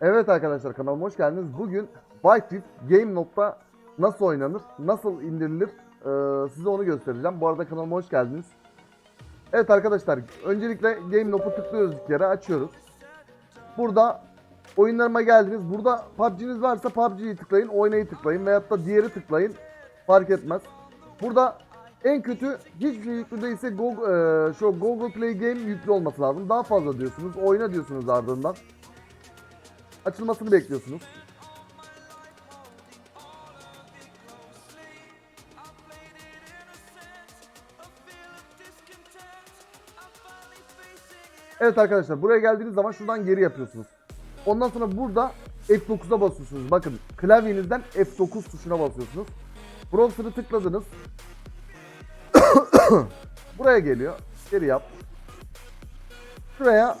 Evet arkadaşlar kanalıma hoş geldiniz. Bugün White Rift Game Note'da nasıl oynanır, nasıl indirilir ee, size onu göstereceğim. Bu arada kanalıma hoş geldiniz. Evet arkadaşlar öncelikle Game Note'u tıklıyoruz bir kere açıyoruz. Burada oyunlarıma geldiniz. Burada PUBG'niz varsa PUBG'yi tıklayın, oynayı tıklayın veyahut da diğeri tıklayın. Fark etmez. Burada en kötü hiçbir şey yüklü değilse Google, ee, şu Google Play Game yüklü olması lazım. Daha fazla diyorsunuz, oyna diyorsunuz ardından. Açılmasını bekliyorsunuz. Evet arkadaşlar buraya geldiğiniz zaman şuradan geri yapıyorsunuz. Ondan sonra burada F9'a basıyorsunuz. Bakın klavyenizden F9 tuşuna basıyorsunuz. Browser'ı tıkladınız. Buraya geliyor. Geri yap. Şuraya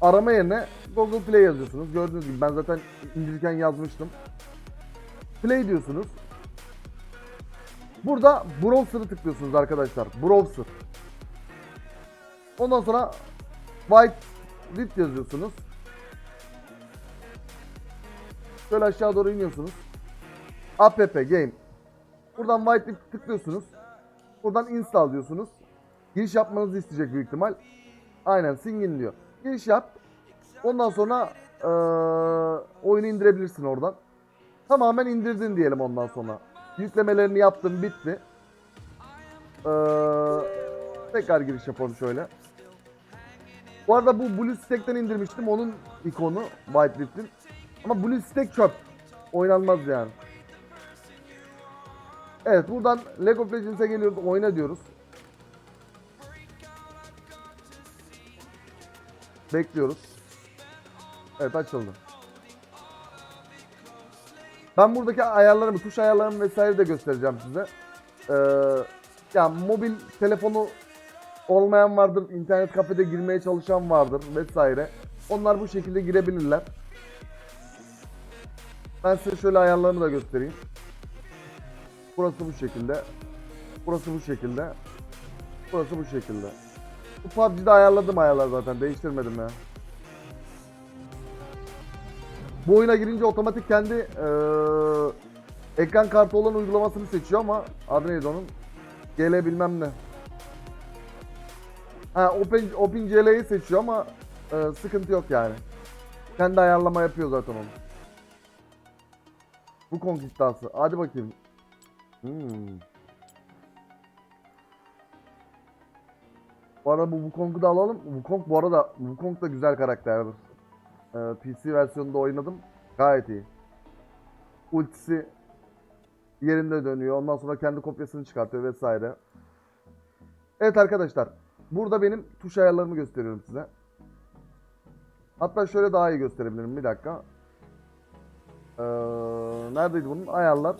arama yerine Google Play yazıyorsunuz. Gördüğünüz gibi ben zaten indirirken yazmıştım. Play diyorsunuz. Burada browser'ı tıklıyorsunuz arkadaşlar. Browser. Ondan sonra White Lit yazıyorsunuz. Şöyle aşağı doğru iniyorsunuz. App Game. Buradan White Lit tıklıyorsunuz. Buradan install diyorsunuz. Giriş yapmanızı isteyecek büyük ihtimal. Aynen singin diyor. Giriş yap. Ondan sonra eee, oyunu indirebilirsin oradan. Tamamen indirdin diyelim ondan sonra. Yüklemelerini yaptım bitti. Eee, tekrar giriş yapalım şöyle. Bu arada bu BlueStack'ten indirmiştim onun ikonu Whitelift'in. Ama BlueStack çöp. Oynanmaz yani. Evet buradan League of Legends'e geliyoruz oyna diyoruz. Bekliyoruz. Evet açıldı. Ben buradaki ayarlarımı, tuş ayarlarımı vesaire de göstereceğim size. Ee, ya mobil telefonu olmayan vardır, internet kafede girmeye çalışan vardır vesaire. Onlar bu şekilde girebilirler. Ben size şöyle ayarlarımı da göstereyim. Burası bu şekilde. Burası bu şekilde. Burası bu şekilde. Bu PUBG'de ayarladım ayarlar zaten. Değiştirmedim ya. Bu oyuna girince otomatik kendi eee, ekran kartı olan uygulamasını seçiyor ama adı neydi onun? GL bilmem ne. Ha Open, OpenGL'yi seçiyor ama eee, sıkıntı yok yani. Kendi ayarlama yapıyor zaten onu. Bu Kong iddiası. Hadi bakayım. Hmm. Bu arada bu Wukong'u da alalım. Wukong bu arada Wukong da güzel karakterdir. Ee, PC versiyonunda oynadım. Gayet iyi. Ultisi yerinde dönüyor. Ondan sonra kendi kopyasını çıkartıyor vesaire. Evet arkadaşlar. Burada benim tuş ayarlarımı gösteriyorum size. Hatta şöyle daha iyi gösterebilirim. Bir dakika. Ee, neredeydi bunun? Ayarlar.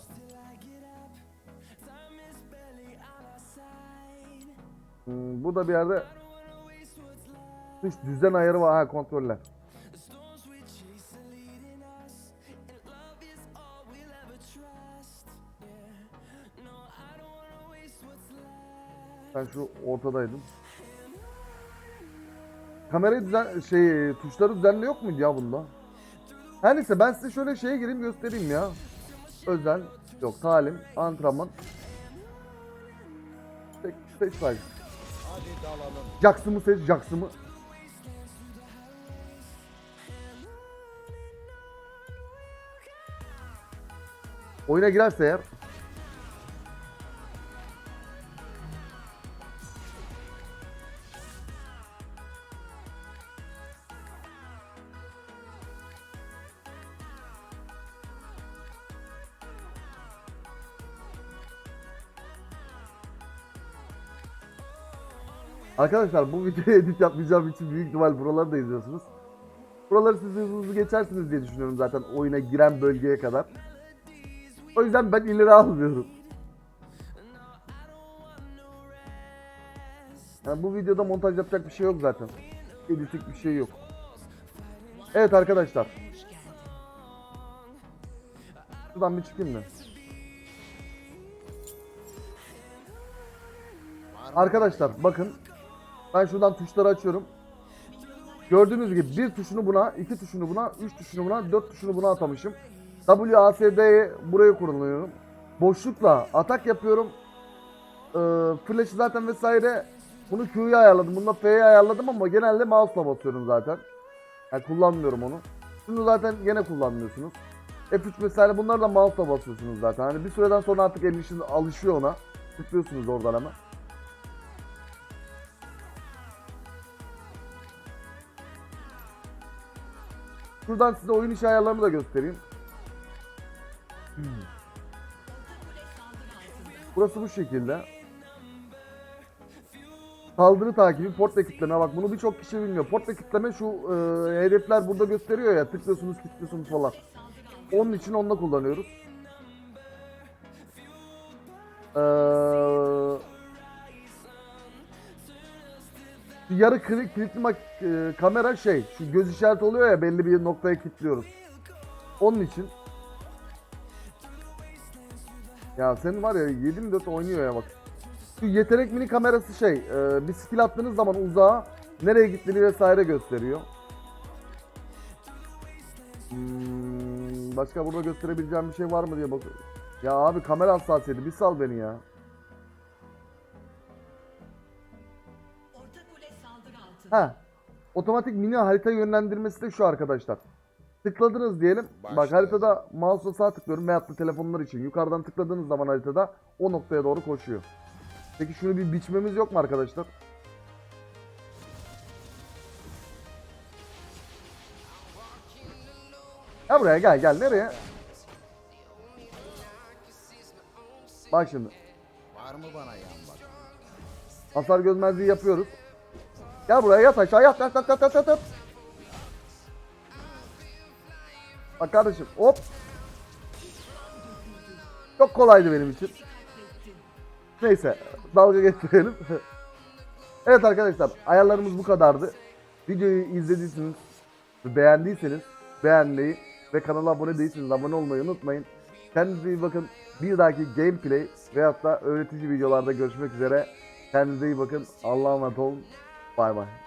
Burada bir yerde tuş düzen ayarı var. Ha kontroller. Ben şu ortadaydım. Kamerayı düzen şey tuşları düzenli yok muydu ya bunda? Her neyse ben size şöyle şeye gireyim göstereyim ya. Özel yok talim antrenman. Seç, seç sadece. Dalalım. Jackson'ı seç Jackson'ı. Oyuna girerse eğer Arkadaşlar bu videoyu edit yapmayacağım için büyük ihtimal buraları da izliyorsunuz. Buraları siz hızlı hızlı geçersiniz diye düşünüyorum zaten oyuna giren bölgeye kadar. O yüzden ben ileri almıyorum. Yani bu videoda montaj yapacak bir şey yok zaten. Editlik bir şey yok. Evet arkadaşlar. Şuradan bir çıkayım mı? Arkadaşlar bakın. Ben şuradan tuşları açıyorum. Gördüğünüz gibi bir tuşunu buna, iki tuşunu buna, üç tuşunu buna, dört tuşunu buna atamışım. WASD'yi buraya kullanıyorum. Boşlukla atak yapıyorum. Ee, flash zaten vesaire bunu Q'ya ayarladım. Bunu da F'ye ayarladım ama genelde mouse'la basıyorum zaten. Yani kullanmıyorum onu. Şunu zaten gene kullanmıyorsunuz. F3 vesaire bunları da mouse'la basıyorsunuz zaten. Hani bir süreden sonra artık eliniz alışıyor ona. Tıklıyorsunuz oradan hemen. Şuradan size oyun içi ayarlarını da göstereyim. Burası bu şekilde. Saldırı takibi, port ve kitleme. Bak bunu birçok kişi bilmiyor. Port ve kitleme şu e, hedefler burada gösteriyor ya. Tıklıyorsunuz, tıklıyorsunuz falan. Onun için onunla kullanıyoruz. Eee yarı kli- kilitli e, kamera şey, şu göz işareti oluyor ya belli bir noktaya kilitliyoruz. Onun için. Ya senin var ya 7-24 oynuyor ya bak. Şu yetenek mini kamerası şey, e, bir skill attığınız zaman uzağa nereye gittiğini vesaire gösteriyor. Hmm, başka burada gösterebileceğim bir şey var mı diye bak. Ya abi kamera hassasiyeti bir sal beni ya. Altında. Ha. Otomatik mini harita yönlendirmesi de şu arkadaşlar. Tıkladınız diyelim. Bak Başlayalım. haritada mouse'la sağ tıklıyorum veyahut da telefonlar için. Yukarıdan tıkladığınız zaman haritada o noktaya doğru koşuyor. Peki şunu bir biçmemiz yok mu arkadaşlar? Gel buraya gel gel nereye? Bak şimdi. Var mı bana yan bak? Hasar gözmezliği yapıyoruz. Gel buraya yat aşağı yat yat yat yat yat yat. yat. Bak kardeşim hop. Çok kolaydı benim için. Neyse dalga geçmeyelim. evet arkadaşlar ayarlarımız bu kadardı. Videoyu izlediyseniz beğendiyseniz beğenmeyi ve kanala abone değilseniz abone olmayı unutmayın. Kendinize iyi bakın. Bir dahaki gameplay veyahut da öğretici videolarda görüşmek üzere. Kendinize iyi bakın. Allah'a emanet olun. Bay bay.